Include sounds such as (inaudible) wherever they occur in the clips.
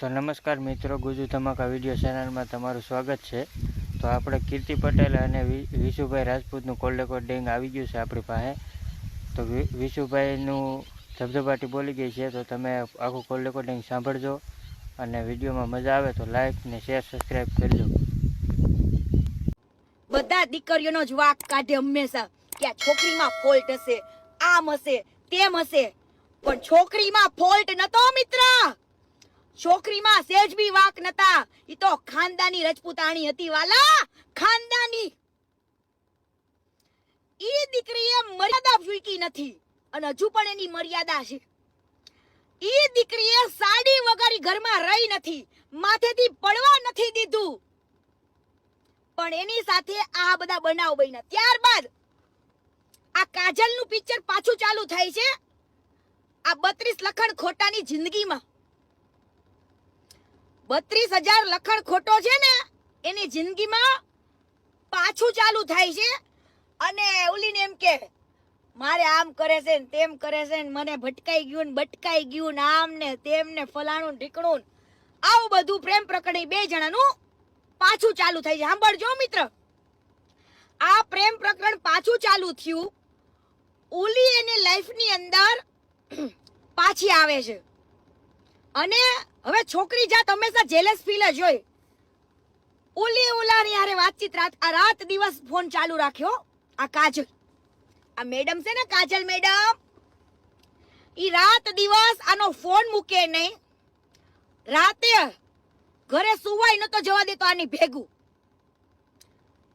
તો નમસ્કાર મિત્રો, ગુજુ ધમાકા વીડિયો ચેનલમાં તમારું સ્વાગત છે. તો આપણે કીર્તિ પટેલ અને વિશુભાઈ રાજપૂતનું કોલ રેકોર્ડિંગ આવી ગયું છે આપણી પાસે. તો વિશુભાઈનું ધબધબાટી બોલી ગઈ છે, તો તમે આખું કોલ રેકોર્ડિંગ સાંભળજો અને વિડીયોમાં મજા આવે તો લાઈક ને શેર, સબસ્ક્રાઈબ કરજો. બધા દીકરીઓનો જ વાક કાઢે હંમેશા કે આ છોકરીમાં ફોલ્ટ હશે, આમ હશે, તેમ હશે. પણ છોકરીમાં ફોલ્ટ નતો મિત્ર! છોકરીમાં સેજ બી વાક નતા. ઈ તો ખાનદાની રજપૂતાણી હતી, વાલા. ખાનદાની. ઈ દીકરીએ મર્યાદા ચૂકી નથી. અને હજુ પણ એની મર્યાદા છે. ઈ દીકરીએ સાડી વગર ઘરમાં રહી નથી. માથેથી પડવા નથી દીધું. પણ એની સાથે આ બધા બનાવ બન્યા. ત્યારબાદ આ કાજલનું પિક્ચર પાછું ચાલુ થાય છે. આ બત્રીસ લખણ ખોટાની જિંદગીમાં. બત્રીસ હજાર લખણ ખોટો છે ને, એની જિંદગીમાં પાછું ચાલુ થાય છે. અને ઓલીને એમ કે, મારે આમ કરે છે ને તેમ કરે છે ને મને ભટકાઈ ગયું ને ભટકાઈ ગયું ને આમ ને તેમ ને ફલાણું ઢીકણું. આવું બધું પ્રેમ પ્રકરણ બે જણાનું પાછું ચાલુ થાય છે. સાંભળજો મિત્ર. આ પ્રેમ પ્રકરણ પાછું ચાલુ થયું. ઓલી એની લાઈફની અંદર પાછી આવે છે. અને હવે છોકરી જાત હંમેશા જેલેસ ફીલ જ હોય. ઓલી ઓલાની હારે વાતચીત રાત આ રાત દિવસ ફોન ચાલુ રાખ્યો. આ કાજલ. આ મેડમ છે ને કાજલ મેડમ ઈ રાત દિવસ આનો ફોન મૂકે નહીં. રાતે ઘરે સુવાય નતો જવા દેતો આની ભેગું.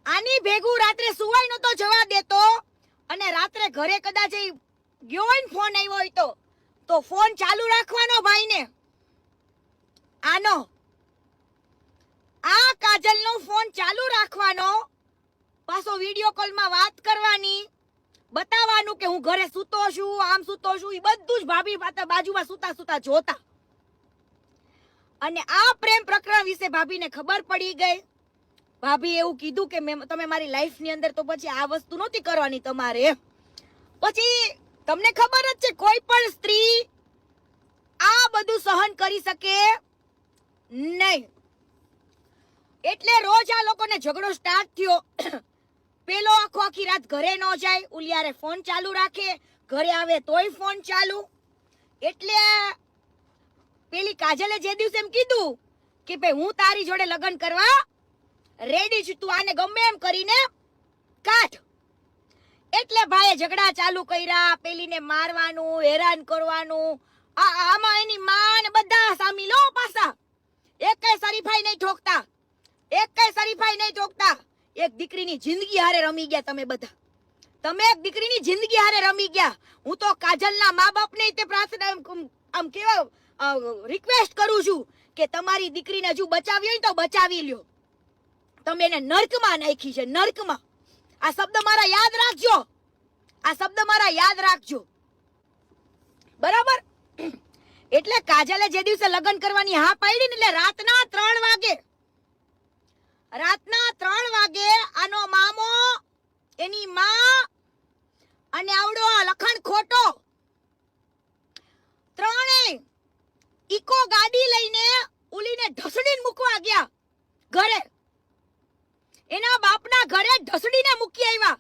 આની ભેગું રાત્રે સુવાય નતો જવા દેતો. અને રાત્રે ઘરે કદાચ ગયો હોય ને ફોન આવ્યો હોય તો. તો ફોન ચાલુ રાખવાનો ભાઈને. આનો. આ કાજલનો ફોન ચાલુ રાખવાનો. પાછો વીડિયો કોલમાં વાત કરવાની. બતાવવાનું કે હું ઘરે સૂતો છું, આમ સૂતો છું એ બધું જ ભાભી પાસે બાજુમાં સૂતા સૂતા જોતા. અને આ પ્રેમ પ્રકરણ વિશે ભાભીને ખબર પડી ગઈ. ભાભી એવું કીધું કે મેં, તમે મારી લાઈફની અંદર તો પછી આ વસ્તુ નહોતી કરવાની તમારે. પછી તમને ખબર જ છે, કોઈ પણ સ્ત્રી આ બધું સહન કરી શકે નહીં. એટલે રોજ આ લોકોને ઝઘડો સ્ટાર્ટ થયો. પેલો આખો આખી રાત ઘરે ન જાય, ઉલિયારે ફોન ચાલુ રાખે, ઘરે આવે તોય ફોન ચાલુ. એટલે પેલી કાજલે જે દિવસે એમ કીધું કે ભાઈ હું તારી જોડે લગ્ન કરવા રેડી છું, તું આને ગમે એમ કરીને કાઢ. એટલે ભાઈએ ઝઘડા ચાલુ કર્યા, પેલીને મારવાનું, હેરાન કરવાનું. આમાં એની માં બધા સામી લો, પાછા એક કઈ શરીફાઈ નહીં ઠોકતા એક કઈ શરીફાઈ નહીં ઠોકતા એક દીકરીની જિંદગી હારે રમી ગયા તમે બધા. તમે એક દીકરીની જિંદગી હારે રમી ગયા. હું તો કાજલના મા બાપને તે પ્રાર્થના આમ- કેવા રિક્વેસ્ટ કરું છું કે તમારી દીકરીને હજુ બચાવી હોય તો બચાવી લ્યો. તમે એને નર્કમાં નાખી છે, નર્કમાં. આ શબ્દ મારા યાદ રાખજો. આ શબ્દ મારા યાદ રાખજો. બરાબર? એટલે કાજલે જે દિવસે લગ્ન કરવાની હા પાડી ને એટલે રાતના ત્રણ વાગે રાતના ત્રણ વાગે આનો મામો, એની માં અને આવડો આ લખણ ખોટો. ત્રણેય ઈકો ગાડી લઈને ઉલીને ઢસડીને મૂકવા ગયા ઘરે. એના બાપના ઘરે ઢસડીને મૂકી આવ્યા.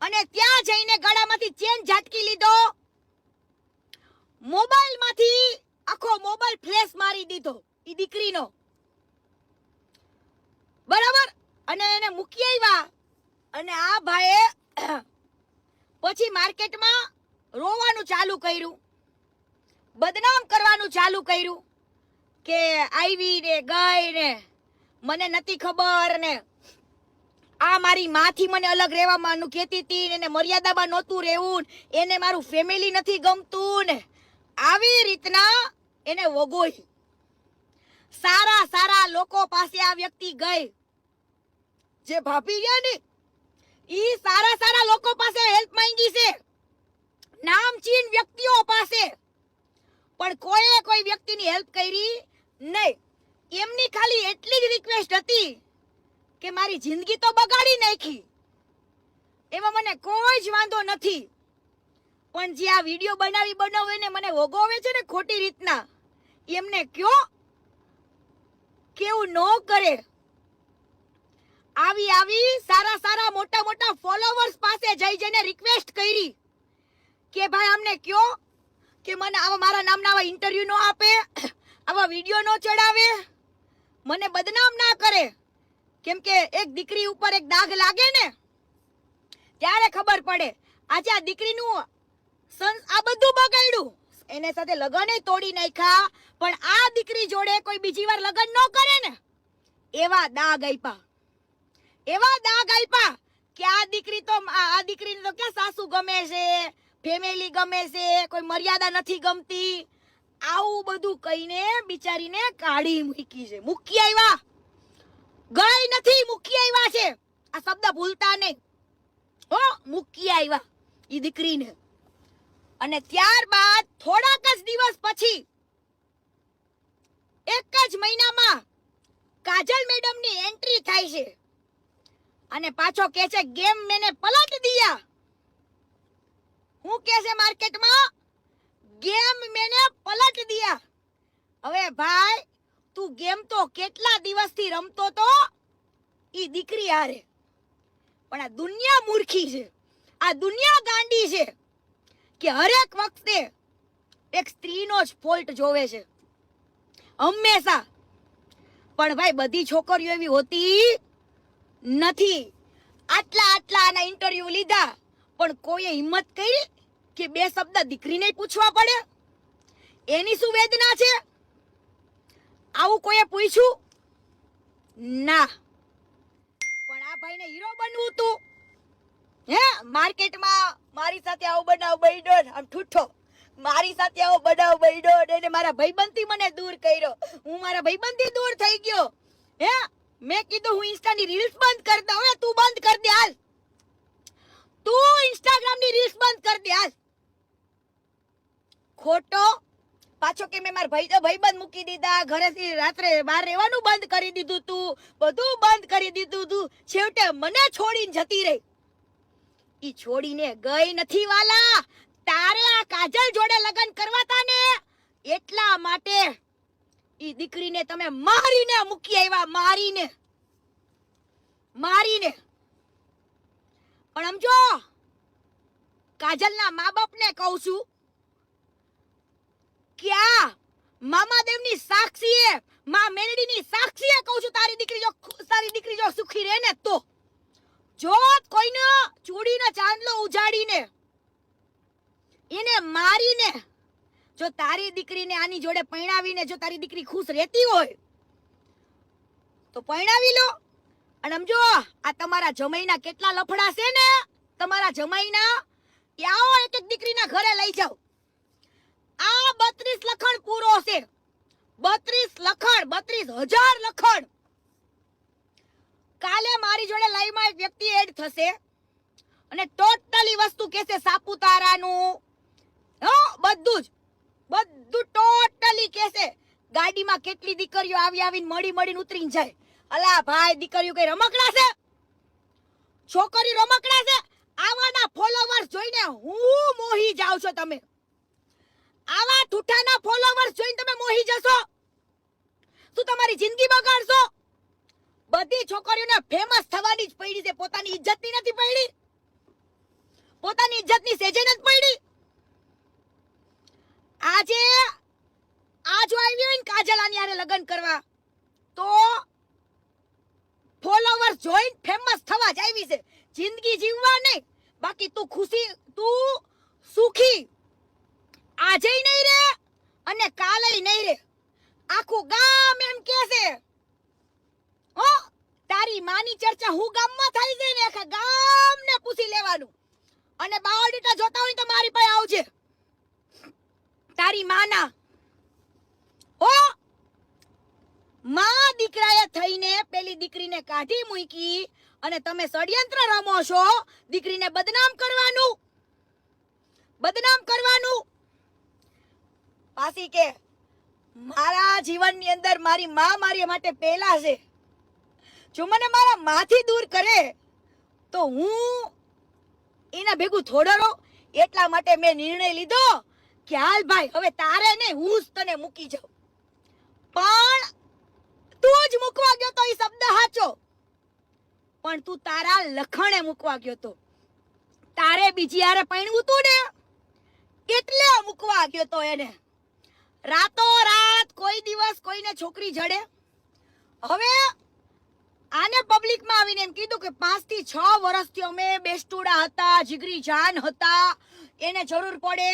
અને ત્યાં જઈને ગળામાંથી ચેન ઝાટકી લીધો. મોબાઈલમાંથી આખો મોબાઈલ ફ્લેશ મારી દીધો. એ દીકરીનો. બરાબર? અને એને મૂકી આવ્યા અને આ ભાઈએ (clears throat) પછી માર્કેટમાં રોવાનું ચાલુ કર્યું. બદનામ કરવાનું ચાલુ કર્યું કે આવી ને ગઈ ને મને નથી ખબર ને આ મારી માથી મને અલગ રહેવાનું કહેતી હતી એને મર્યાદામાં નહોતું રહેવું એને મારું ફેમિલી નથી ગમતું ને આવી રીતના એને વગોઈ. સારા સારા લોકો પાસે આ વ્યક્તિ ગઈ. જે ભાભી ગયા ને, ઈ સારા સારા લોકો પાસે હેલ્પ માંગી છે. નામચીન વ્યક્તિઓ પાસે. પણ કોઈએ કોઈ વ્યક્તિની હેલ્પ કરી નહીં. એમની ખાલી એટલી જ રિક્વેસ્ટ હતી કે મારી જિંદગી તો બગાડી નાખી. એમાં મને કોઈ જ વાંધો નથી. પણ જે આ વીડિયો બનાવી બનાવીને મને ઓગોવે છે ને ખોટી રીતના, એમને કયો? કેવું ન કરે. આવી આવી સારા સારા મોટા મોટા ફોલોવર્સ પાસે જઈ જઈને રિક્વેસ્ટ કરી કે ભાઈ અમને કયો કે મને આવા મારા નામના આવા ઇન્ટરવ્યુ નો આપે, આવા વીડિયો નો ચડાવે, મને બદનામ ના કરે. કેમ કે એક દીકરી ઉપર એક દાગ લાગે ને, ત્યારે ખબર પડે. આજે આ દીકરીનું આ બધું બગાડ્યું. એને સાથે લગ્ન તોડી નાખ્યા, પણ આ દીકરી જોડે કોઈ બીજી વાર લગ્ન ન કરે ને, એવા દાગ આપ્યા. એવા દાગ આપ્યા કે આ દીકરી તો, આ દીકરીને તો ક્યાં સાસુ ગમે છે? ફેમિલી ગમે છે? કોઈ મર્યાદા નથી ગમતી? આવું બધું કહીને બિચારીને કાઢી મૂકી છે. મૂકી આવ્યા ગઈ નથી, મૂકી આવ્યા છે. આ શબ્દ ભૂલતા નહીં. હો, મૂકી આવ્યા એ દીકરીને. અને ત્યારબાદ થોડાક જ દિવસ પછી, એક જ મહિનામાં કાજલ મેડમની એન્ટ્રી થાય છે. અને પાછો કે છે, ગેમ મેને પલટ દિયા. હું કે છે, માર્કેટમાં ગેમ મેને પલટ દિયા. હવે ભાઈ, તું ગેમ તો કેટલા દિવસથી રમતો તો? ઈ દીકરી હારે. પણ આ દુનિયા મૂર્ખી છે. આ દુનિયા ગાંડી છે કે હરેક વખતે એક સ્ત્રીનો જ ફોલ્ટ જોવે છે. હંમેશા. પણ ભાઈ, બધી છોકરીઓ એવી હોતી નથી. આટલા આટલા આના ઇન્ટરવ્યુ લીધા. પણ કોઈએ હિંમત કરી કે બે શબ્દ દીકરીને પૂછવા પડે? એની શું વેદના છે? આવું કોઈએ પૂછ્યું? ના. પણ આ ભાઈને હીરો બનવું તું હે, માર્કેટમાં મારી સાથે આવો બનાવ બન્યો આમ ઠૂઠો. મારી સાથે આવો બનાવ બન્યો એને મારા ભાઈબંધથી મને દૂર કર્યો. હું મારા ભાઈબંધથી દૂર થઈ ગયો. હે મેં કીધું હું ઇન્સ્ટાની રીલ્સ બંધ કરી દઉં. તું બંધ કર દે હાલ. તું ઇન્સ્ટાગ્રામની રીલ્સ બંધ કર દે હાલ. ખોટો. પાછો કે મેં મારા ભાઈ તો ભાઈબંધ મૂકી દીધા. ઘરેથી રાત્રે બહાર રહેવાનું બંધ કરી દીધું તું. બધું બંધ કરી દીધું તું. છેવટે મને છોડીને જતી રહી. ઈ છોડીને ગઈ નથી વાલા. તારે આ કાજલ જોડે લગ્ન કરવાતા ને? એટલા માટે ઈ દીકરીને તમે મારીને મૂકી આવ્યા, મારીને. મારીને. પણ સમજો કાજલના મા બાપને કહું છું કે આ મામાદેવની સાક્ષીએ, મા મેરડીની સાક્ષીએ કહું છું, તારી દીકરી જો તારી દીકરી જો સુખી રહે ને તો. જો કોઈને ચૂડીનો ચાંદલો ઉજાડીને, એને મારીને, જો તારી દીકરીને આની જોડે પરણાવીને જો તારી દીકરી ખુશ રહેતી હોય, તો પરણાવી લો. અને સમજો આ તમારા જમાઈના કેટલા લફડા છે ને? તમારા જમાઈના? એ આવો એક એક દીકરીના ઘરે લઈ જાઓ. આ બત્રીસ લખણ પૂરો છે. બત્રીસ લખણ, બત્રીસ હજાર લખણ. કાલે મારી જોડે લાઈવમાં એક વ્યક્તિ એડ થશે. અને ટોટલી વસ્તુ કહેશે સાપુતારાનું. હો, બધું જ. બધું ટોટલી કહેશે. ગાડીમાં કેટલી દીકરીઓ આવી આવીને મળી મળીને ઉતરીને જાય. અલા ભાઈ, દીકરીઓ કઈ રમકડા છે? છોકરી રમકડા છે? આવાના ફોલોવર્સ જોઈને હું મોહી જાવ છો તમે. આવા ઠૂઠાના ફોલોવર્સ જોઈને તમે મોહી જશો? શું તમારી જિંદગી બગાડશો? બધી છોકરીઓને ફેમસ થવાની જ પડી છે. પોતાની ઇજ્જતની નથી પડી. પોતાની ઇજ્જતની સેજે નથી પડી. આજે આ જો આવી હોય ને કાજલ આની લગ્ન કરવા, તો ફોલોવર્સ જોઈન ફેમસ થવા જ આવી છે. જિંદગી જીવવા નહીં. બાકી તું ખુશી, તું સુખી. આજે નહીં રે અને કાલે નહીં રે. આખું ગામ એમ કે છે. હો, તારી માની ચર્ચા હું ગામમાં થઈ છે ને આખા ગામને પૂછી લેવાનું. અને બાયોડેટા જોતા હોય તો મારી પાસે આવજે. તારી માના. ઓ માં દીકરાએ થઈને પેલી દીકરીને કાઢી મૂકી અને તમે ષડયંત્ર રમો છો, દીકરીને બદનામ કરવાનું. બદનામ કરવાનું. પાસી કે મારા જીવનની અંદર મારી મા મારી માટે પહેલા છે. જો મને મારા માથી દૂર કરે, તો હું એના ભેગું થોડો રહો એટલા માટે મેં નિર્ણય લીધો કે હાલ ભાઈ, હવે તારે નહીં, હું જ તને મૂકી જાઉં. પણ તું જ મૂકવા ગયો તો એ શબ્દ સાચો પણ તું તારા લખણે મૂકવા ગયો તો. તારે બીજી હારે પૈણવું તું ને? એટલે મૂકવા ગયો તો એને? રાતો રાત કોઈ દિવસ કોઈને છોકરી જડે? હવે આને પબ્લિકમાં આવીને એમ કીધું કે પાંચથી છ વર્ષથી અમે બેસ્ટુડા હતા, જીગરી જાન હતા, એને જરૂર પડે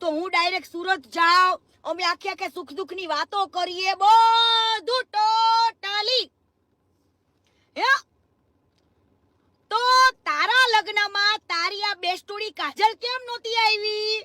તો હું ડાયરેક્ટ સુરત જાઉં. અમે આખે આખે સુખ દુઃખની વાતો કરીએ બધું ટોટલી. હે? તો તારા લગ્નમાં તારી આ બેસ્ટુડી કાજલ કેમ નહોતી આવી?